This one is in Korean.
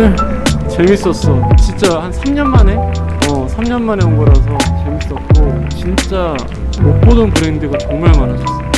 오늘 재밌었어. 진짜 한 3년 만에? 어, 3년 만에 온 거라서 재밌었고, 진짜 못 보던 브랜드가 정말 많았었어.